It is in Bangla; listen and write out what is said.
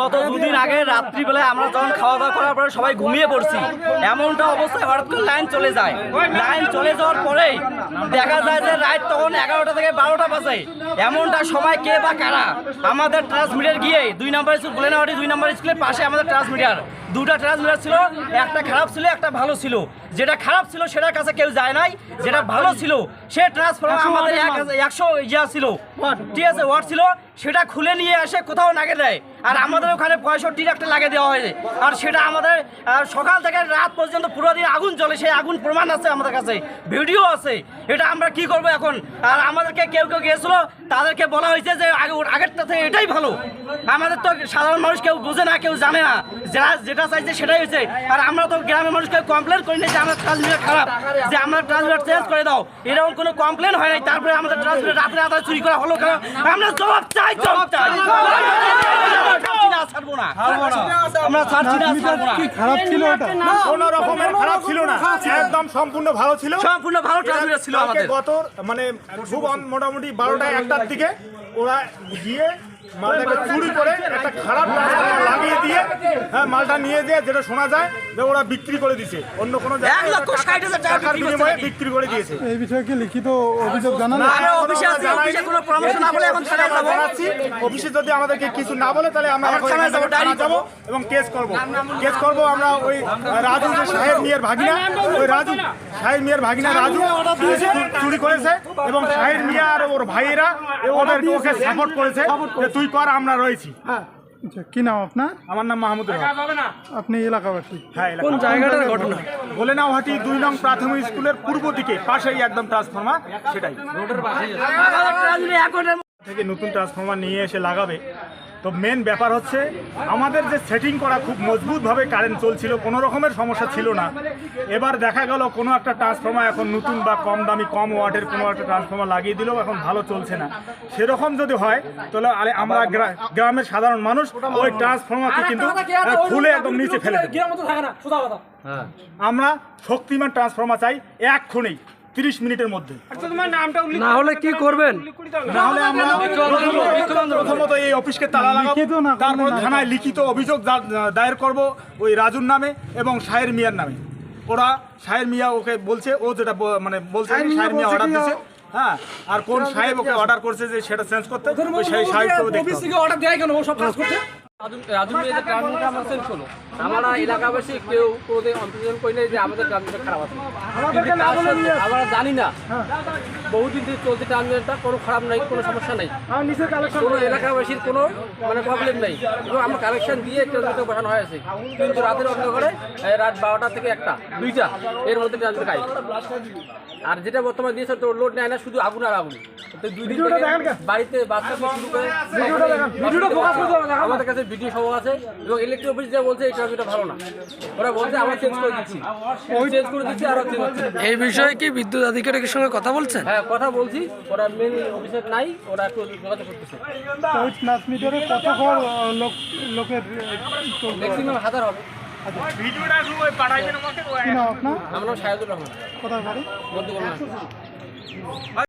গত দুদিন আগে রাত্রিবেলায় আমরা যখন খাওয়া দাওয়া করার পরে সবাই ঘুমিয়ে পড়ছি, এমনটা অবস্থায় হঠাৎ করে লাইন চলে যায়। লাইন চলে যাওয়ার পরেই দেখা যায় যে রাত তখন এগারোটা থেকে বারোটা বাজে। এমনটা সময় কে বা কারা? আমাদের ট্রান্সমিটার গিয়ে দুই নম্বর স্কুল গোলেনাবাড়ি দুই নম্বর স্কুলের পাশে আমাদের ট্রান্সমিটার দুটা ট্রান্সমিটার ছিল একটা খারাপ ছিল একটা ভালো ছিল। যেটা খারাপ ছিল সেটার কাছে কেউ যায় নাই যেটা ভালো ছিল সে ট্রান্সফরমার আমাদের এক একশো ইয়া ছিল। ঠিক আছে ওয়াট ছিল সেটা খুলে নিয়ে এসে কোথাও নাগে দেয়। আর আমাদের ওখানে পঁয়ষট্টির একটা লাগিয়ে দেওয়া হয়েছে। আর সেটা আমাদের সকাল থেকে রাত পর্যন্ত পুরো দিন আগুন জ্বলে সেই আগুন প্রমাণ আছে আমাদের কাছে ভিডিও আছে। এটা আমরা কি করব এখন? আর আমাদেরকে কেউ কেউ গিয়েছিল তাদেরকে বলা হয়েছে যে আগে আগেরটা থেকে এটাই ভালো। আমাদের তো সাধারণ মানুষ কেউ বোঝে না কেউ জানে না। যারা যেটা চাইছে সেটাই হয়েছে। আর আমরা তো গ্রামের মানুষকে কমপ্লেন করি না যে আমার ট্রান্সমিটার খারাপ যে আমরা ট্রান্সমিটার চেঞ্জ করে দাও। এরকম কোনো কমপ্লেন হয় নাই তারপরে আমাদের ট্রান্সমিটার রাত্রে রাত্রে চুরি করা হলো কেন? আমরা জবাব চাই জবাব চাই। ছাড়ছি না, ছাড়বো না। আমরা ছাড়ছি না ছাড়বো না। কি খারাপ ছিল এটা? রকমের খারাপ ছিল না। একদম সম্পূর্ণ ভালো ছিল। সম্পূর্ণ ভালো ট্রান্সমিটার ছিল আমাদের। গত মানে খুব মোটামুটি বারোটা একটার দিকে ওরা গিয়ে চুরি করে একটা খারাপ হ্যাঁ মালটা নিয়ে যেয়ে যেটা শোনা যায় যে ওরা বিক্রি করে দিছে। অন্য কোনো জায়গায় লক্ষ ষাট হাজার টাকা টাকার বিক্রি বিনিময়ে বিক্রি করে দিয়েছে। এই বিষয়ে কি লিখিত অভিযোগ জানানো অফিসে। জানাচ্ছি যদি আমাদেরকে কিছু না বলে তাহলে আমরা যাব, এবং কেস করব। কেস করব আমরা ওই রাজু যে সাহেব মিয়ার ভাগিনা ওই রাজু সাহেব মিয়ার ভাগিনা রাজু চুরি- করেছে এবং সাহেব মিয়া আর ওর ভাইয়েরা ওদের ওকে সাপোর্ট করেছে যে তুই কর আমরা রয়েছি। আচ্ছা কি নাম আপনার? আমার নাম মাহমুদুর হক আপনি এলাকাবাসী? হ্যাঁ কোন জায়গাটার ঘটনা? গোলেনাওহাটি দুই নং প্রাথমিক স্কুলের পূর্ব দিকে পাশেই একদম ট্রান্সফরমার সেটাই। থেকে নতুন ট্রান্সফরমার নিয়ে এসে লাগাবে। তো মেন ব্যাপার হচ্ছে আমাদের যে সেটিং করা খুব মজবুতভাবে কারেন্ট চলছিল কোনো রকমের সমস্যা ছিল না। এবার দেখা গেল কোনো একটা ট্রান্সফর্মার এখন নতুন বা কম দামি কম ওয়াটের কোনো একটা ট্রান্সফর্মার লাগিয়ে দিলেও এখন ভালো চলছে না। সেরকম যদি হয় তাহলে আরে আমরা গ্রা- গ্রামের সাধারণ মানুষ ওই ট্রান্সফর্মারকে কিন্তু খুলে একদম নিচে ফেলে দেব। আমরা শক্তিমান ট্রান্সফর্মার চাই এক্ষুনি। তিরিশ মিনিটের মধ্যে। না হলে কি করবেন? নাহলে আমরা প্রথমত- এই অফিসকে তালা লাগাবো। তারপর থানায় লিখিত অভিযোগ দায়ের করব ওই রাজুর নামে এবং শাহের মিয়ার নামে। ওরা শাহের মিয়া ওকে বলছে ও যেটা মানে বলছে শাহের মিয়া অর্ডার দিয়েছে হ্যাঁ আর কোন সাহেব ওকে অর্ডার করছে যে সেটা চেঞ্জ করতে ওই সেই সাহেবকেও দেখতে হবে। রাজু মেয়েদের গ্রামটা আমার চেঞ্জ করল আমরা এলাকাবাসী কেউ কোনোদিন অন্তর্জন করি নাই যে আমাদের গ্রামটা খারাপ আছে। কিন্তু আমরা জানি না। বহুদিন থেকে চলছে ট্রানজিটটা কোনো খারাপ নাই কোনো সমস্যা নাই। কোনো এলাকাবাসীর কোনো মানে প্রবলেম নাই। এবং আমরা কালেকশন দিয়ে ট্রানজিটে বসানো হয়েছে কিন্তু রাতের অন্ধকারে রাত বারোটা থেকে একটা দুইটা এর মধ্যে খাই আর যেটা বর্তমানে দিয়েছে তো লোড নেয় না শুধু আগুন আর আগুন। তো দুই দিন বাড়িতে বাচ্চা শুরু করে আমাদের কাছে ভিডিও সব আছে এবং ইলেকট্রিক অফিস যা বলছে এই ট্রাফিকটা ভালো না। ওরা বলছে আমরা চেঞ্জ করে দিচ্ছি। চেঞ্জ করে দিচ্ছি আর চেঞ্জ হচ্ছে এই বিষয়ে কি বিদ্যুৎ আধিকারিকের সঙ্গে কথা বলছেন? হ্যাঁ কথা বলছি। ওরা মেন অফিসার নাই ওরা একটু যোগাযোগ করতেছে। ওই ট্রান্সমিটারে কত ঘর লোক লোকের ম্যাক্সিমাম হাজার হবে। ভিডিওটা ওই পাঠাইবেন আমাকে কি নাম আমরা সাহেদুর রহমান। কোথায় বাড়ি?